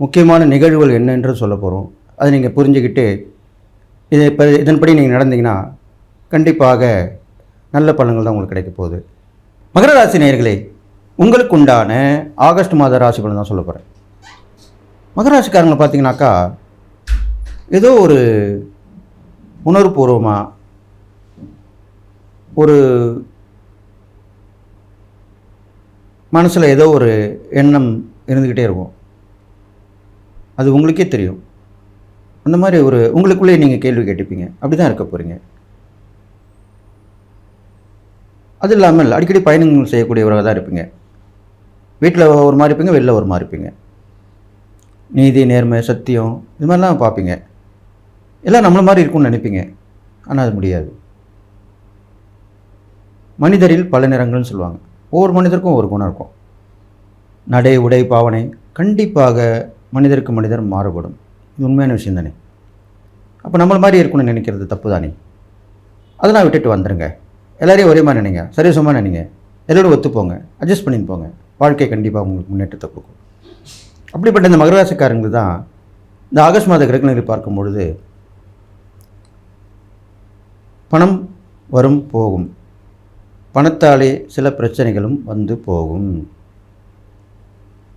முக்கியமான நிகழ்வுகள் என்னென்று சொல்ல போகிறோம் அதை நீங்கள் புரிஞ்சுக்கிட்டு இதை இப்போ இதன்படி நீங்கள் நடந்தீங்கன்னா கண்டிப்பாக நல்ல பலன்கள் தான் உங்களுக்கு கிடைக்க போகுது. மகர ராசி நேர்களே உங்களுக்கு உண்டான ஆகஸ்ட் மாத ராசி பலன் தான் சொல்ல போகிறேன் மகர ராசிக்காரங்களை பார்த்தீங்கன்னாக்கா ஏதோ ஒரு உணர்வுபூர்வமாக ஒரு மனசில் ஏதோ ஒரு எண்ணம் இருந்துக்கிட்டே இருக்கும். அது உங்களுக்கே தெரியும். அந்த மாதிரி ஒரு உங்களுக்குள்ளே நீங்கள் கேள்வி கேட்டுப்பீங்க. அப்படி தான் இருக்க போகிறீங்க அது இல்லாமல் அடிக்கடி பயணங்கள் செய்யக்கூடியவராக தான் இருப்பீங்க. வீட்டில் ஒரு மாதிரி இருப்பீங்க வெளில ஒரு மாதிரி இருப்பீங்க. நீதி நேர்மை சத்தியம் இது மாதிரிலாம் பார்ப்பீங்க. எல்லாம் நம்மள மாதிரி இருக்கும்னு நினைப்பீங்க. ஆனால் அது முடியாது. மனிதரில் பல நிறங்கள்னு சொல்லுவாங்க. ஒவ்வொரு மனிதருக்கும் ஒரு குணம் இருக்கும். நடை உடை பாவனை கண்டிப்பாக மனிதருக்கு மனிதர் மாறுபடும். இது உண்மையான விஷயம் தானே அப்போ நம்மள மாதிரி இருக்கணும்னு நினைக்கிறது தப்பு தானே அதெல்லாம் விட்டுட்டு வந்துடுங்க எல்லாரையும் ஒரே மாதிரி நினைங்க. சரி சும்மா நினைங்க. எல்லோரும் ஒத்துப்போங்க. அட்ஜஸ்ட் பண்ணிட்டு போங்க. வாழ்க்கை கண்டிப்பாக உங்களுக்கு முன்னேற்றத்தை கொடுக்கும். அப்படிப்பட்ட இந்த மகராசிக்காரங்க தான் இந்த ஆகஸ்ட் மாத கிரகங்களை பார்க்கும் பொழுது பணம் வரும் போகும். பணத்தாலே சில பிரச்சனைகளும் வந்து போகும்.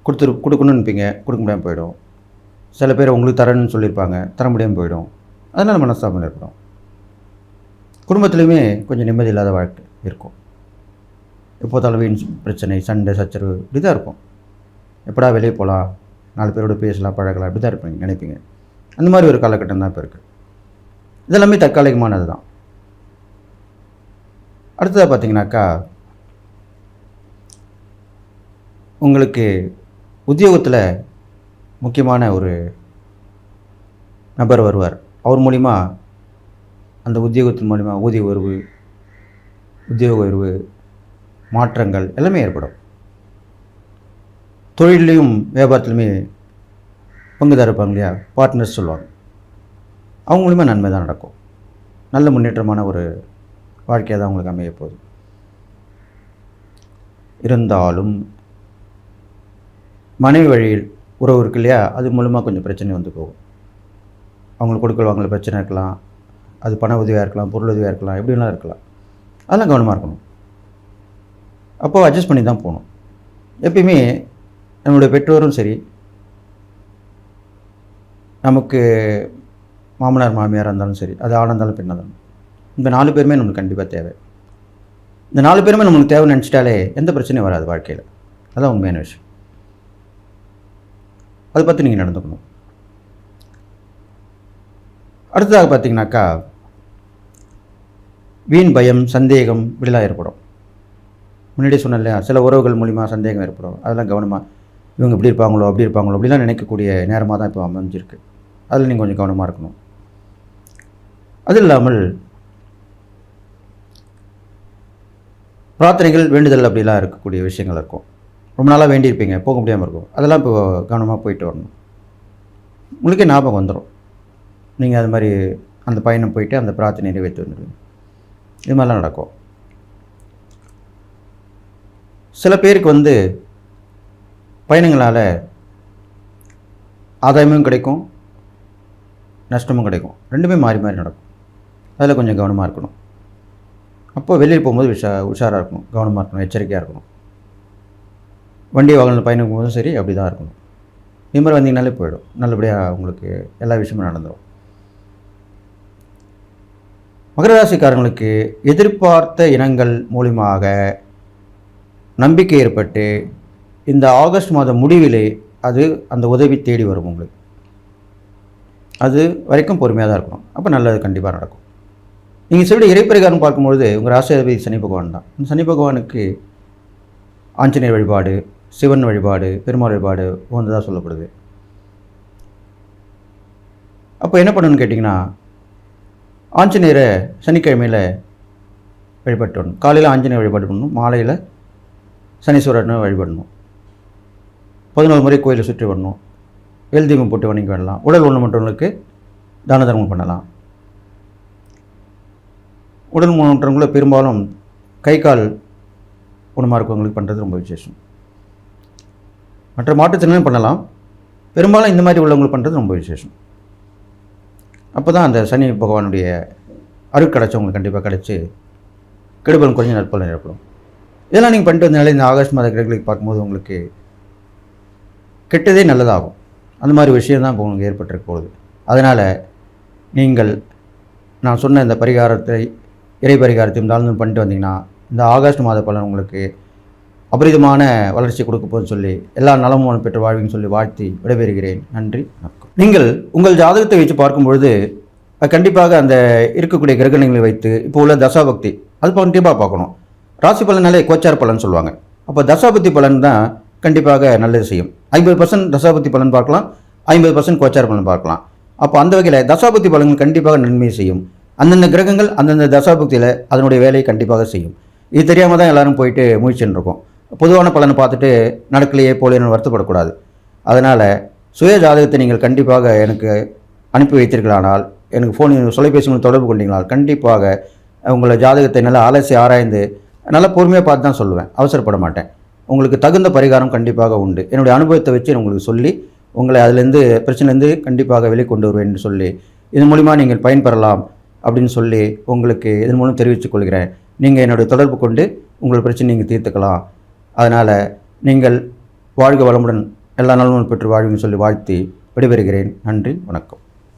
கொடுத்துரு கொடுக்கணும்னு நினைப்பீங்க கொடுக்க முடியாமல் போயிடும். சில பேர் உங்களுக்கு தரணும்னு சொல்லியிருப்பாங்க தர முடியாமல் போயிடும். அதனால் மனஸ்தாபம் ஏற்படும். குடும்பத்துலேயுமே கொஞ்சம் நிம்மதி இல்லாத வாழ்க்கை இருக்கும். எப்போ வீண் பிரச்சனை சண்டை சச்சரவு இப்படி தான் இருக்கும். எப்படா வெளியே போகலாம் நாலு பேரோட பேசலாம் பழகலாம் இப்படி தான் இருப்பீங்க நினைப்பீங்க. அந்த மாதிரி ஒரு காலகட்டம் தான் இப்போ இருக்குது இதெல்லாமே தற்காலிகமானது தான். அடுத்ததாக பார்த்தீங்கன்னாக்கா உங்களுக்கு உத்தியோகத்தில் முக்கியமான ஒரு நபர் வருவார். அவர் மூலிமா அந்த உத்தியோகத்தின் மூலிமா ஊதிய உயர்வு உத்தியோக உயர்வு மாற்றங்கள் எல்லாமே ஏற்படும். தொழிலையும் வியாபாரத்துலையுமே பங்குதார இருப்பாங்க இல்லையா? பார்ட்னர்ஸ் சொல்லுவாங்க. அவங்க மூலிமா நன்மை தான் நடக்கும். நல்ல முன்னேற்றமான ஒரு வாழ்க்கையாக தான் அவங்களுக்கு அமைய போகுது இருந்தாலும் மனைவி வழியில் உறவு இருக்கு இல்லையா? அது மூலமாக கொஞ்சம் பிரச்சனை வந்து போகும். அவங்களுக்கு கொடுக்கல் வாங்கல பிரச்சனை இருக்கலாம். அது பண உதவியாக இருக்கலாம் பொருள் உதவியாக இருக்கலாம் எப்படிலாம் இருக்கலாம். அதெல்லாம் கவனமாக இருக்கணும். அப்போது அட்ஜஸ்ட் பண்ணி தான் போகணும். எப்பயுமே நம்மளுடைய பெற்றோரும் சரி. நமக்கு மாமனார் மாமியாராக இருந்தாலும் சரி அது ஆணாக இருந்தாலும் பெண்ணாக இருந்தாலும். இந்த நாலு பேருமே நம்மளுக்கு கண்டிப்பாக தேவை. இந்த நாலு பேருமே நம்மளுக்கு தேவை நினச்சிட்டாலே எந்த பிரச்சனையும் வராது வாழ்க்கையில். அதான் உண்மையான விஷயம். அதை பற்றி நீங்கள் நடந்துக்கணும். அடுத்ததாக பார்த்தீங்கன்னாக்கா வீண் பயம் சந்தேகம் இப்படிலாம் ஏற்படும். முன்னாடி சொன்னேன் இல்லையா சில உறவுகள் மூலிமா சந்தேகம் ஏற்படும். அதெல்லாம் கவனமாக இவங்க இப்படி இருப்பாங்களோ அப்படி இருப்பாங்களோ அப்படிலாம் நினைக்கக்கூடிய நேரமாக தான் இப்போ அமைஞ்சிருக்கு. அதில் நீங்கள் கொஞ்சம் கவனமாக இருக்கணும். அது இல்லாமல் பிரார்த்தனைகள் வேண்டுதல் அப்படிலாம் இருக்கக்கூடிய விஷயங்கள் இருக்கும். ரொம்ப நாளாக வேண்டியிருப்பீங்க போக முடியாமல் இருக்கும். அதெல்லாம் இப்போ கவனமாக போயிட்டு வரணும். உங்களுக்கே ஞாபகம் வந்துடும் நீங்கள் அது மாதிரி அந்த பயணம் போயிட்டு அந்த பிரார்த்தனை நிறைவேற்றி வந்துடுவீங்க இது மாதிரிலாம் நடக்கும். சில பேருக்கு வந்து பயணங்களால் ஆதாயமும் கிடைக்கும் நஷ்டமும் கிடைக்கும். ரெண்டுமே மாறி மாறி நடக்கும். அதில் கொஞ்சம் கவனமாக இருக்கணும். அப்போ வெளியில் போகும்போது விஷா உஷாராக இருக்கணும் கவனமாக இருக்கணும் எச்சரிக்கையாக இருக்கணும். வண்டி வாகனங்கள் பயணிக்கும் போதும் சரி அப்படி தான் இருக்கணும். இது வந்தீங்கனாலே போயிடும். நல்லபடியாக உங்களுக்கு எல்லா விஷயமும் நடந்துடும் மகர ராசிக்காரங்களுக்கு எதிர்பார்த்த இனங்கள் மூலியமாக நம்பிக்கை ஏற்பட்டு இந்த ஆகஸ்ட் மாத முடிவிலே அது அந்த உதவி தேடி வரும் உங்களுக்கு. அது வரைக்கும் பொறுமையாக தான் இருக்கணும். அப்போ நல்லது கண்டிப்பாக நடக்கும். நீங்கள் சொல்லி இறைப்பரிகாரம் பார்க்கும்பொழுது உங்கள் ராசியாதிபதி சனி பகவான் தான். சனி பகவானுக்கு ஆஞ்சநேயர் வழிபாடு சிவன் வழிபாடு பெருமாள் வழிபாடு உகந்ததாக சொல்லப்படுது. அப்போ என்ன பண்ணணும்னு கேட்டிங்கன்னா ஆஞ்சநேயரை சனிக்கிழமையில் வழிபட்டு காலையில் ஆஞ்சநேயர் வழிபாடு பண்ணணும் மாலையில் சனீஸ்வரனை வழிபடணும். பதினோரு முறை கோயிலை சுற்றி வரணும். எல் தீபம் போட்டு வணங்கி வரலாம். உடல் ஊனமுற்றவங்களுக்கு தான தர்மம் பண்ணலாம். உடல் ஊனமுற்றவங்கள பெரும்பாலும் கை கால் குணமாக இருக்கவங்களுக்கு பண்ணுறது ரொம்ப விசேஷம். மற்ற மாற்றுத்திறனும் பண்ணலாம். பெரும்பாலும் இந்த மாதிரி உள்ளவங்களுக்கு பண்ணுறது ரொம்ப விசேஷம். அப்போ தான் அந்த சனி பகவானுடைய அருள் கிடச்சவங்களுக்கு கண்டிப்பாக கிடச்சி கெடுபலம் குறைஞ்ச நற்பலன் ஏற்படும். இதெல்லாம் நீங்கள் பண்ணிட்டு வந்தனால இந்த ஆகஸ்ட் மாத கிரகங்களுக்கு பார்க்கும்போது உங்களுக்கு கெட்டதே நல்லதாகும். அந்த மாதிரி விஷயம் தான் இப்போ உங்களுக்கு ஏற்பட்டிருக்க போகுது. அதனால் நீங்கள் நான் சொன்ன இந்த பரிகாரத்தை இறை பரிகாரத்தையும் தாழ்ந்து பண்ணிட்டு வந்தீங்கன்னா இந்த ஆகஸ்ட் மாத பலன் உங்களுக்கு அபரிதமான வளர்ச்சி கொடுக்க போகுதுன்னு சொல்லி எல்லா நலமும் பெற்று வாழ்வின்னு சொல்லி வாழ்த்தி விடைபெறுகிறேன். நன்றி வணக்கம். நீங்கள் உங்கள் ஜாதகத்தை வச்சு பார்க்கும்பொழுது கண்டிப்பாக அந்த இருக்கக்கூடிய கிரகணங்களை வைத்து இப்போ உள்ள தசாபக்தி அது கண்டிப்பாக பார்க்கணும். ராசி பலனாலே கோச்சார் பலன் சொல்லுவாங்க. அப்போ தசாபக்தி பலன் தான் கண்டிப்பாக நல்லது செய்யும். ஐம்பது பர்சன்ட் தசாபக்தி பலன் பார்க்கலாம் ஐம்பது பர்சன்ட் கோச்சார் பலன் பார்க்கலாம். அப்போ அந்த வகையில் தசாபக்தி பலன்கள் கண்டிப்பாக நன்மை செய்யும். அந்தந்த கிரகங்கள் அந்தந்த தசாபக்தியில் அதனுடைய வேலையை கண்டிப்பாக செய்யும். இது தெரியாமல் தான் எல்லாரும் போயிட்டு முயற்சின்னு இருக்கோம் பொதுவான பலனை பார்த்துட்டு நடக்கலையே போலேன்னு வருத்தப்படக்கூடாது. அதனால் சுய ஜாதகத்தை நீங்கள் கண்டிப்பாக எனக்கு அனுப்பி வைத்தீர்களானால் எனக்கு ஃபோன் தொலைபேசி மூலம் தொடர்பு கொண்டீங்களால் கண்டிப்பாக உங்களை ஜாதகத்தை நல்லா அலசி ஆராய்ந்து நல்லா பொறுமையாக பார்த்து தான் சொல்லுவேன். அவசரப்பட மாட்டேன். உங்களுக்கு தகுந்த பரிகாரம் கண்டிப்பாக உண்டு. என்னுடைய அனுபவத்தை வச்சு உங்களுக்கு சொல்லி உங்களை அதிலேருந்து பிரச்சனைலேருந்து கண்டிப்பாக வெளிக்கொண்டு வருவேன் என்று சொல்லி இதன் மூலிமா நீங்கள் பயன்பெறலாம் அப்படின்னு சொல்லி உங்களுக்கு இதன் மூலம் தெரிவித்துக் கொள்கிறேன். நீங்கள் என்னுடைய தொடர்பு கொண்டு உங்கள் பிரச்சனை நீங்கள் தீர்த்துக்கலாம். அதனால் நீங்கள் வாழ்க வளமுடன். எல்லா நலமும் பெற்று வாழ்வுன்னு சொல்லி வாழ்த்தி விடைபெறுகிறேன். நன்றி வணக்கம்.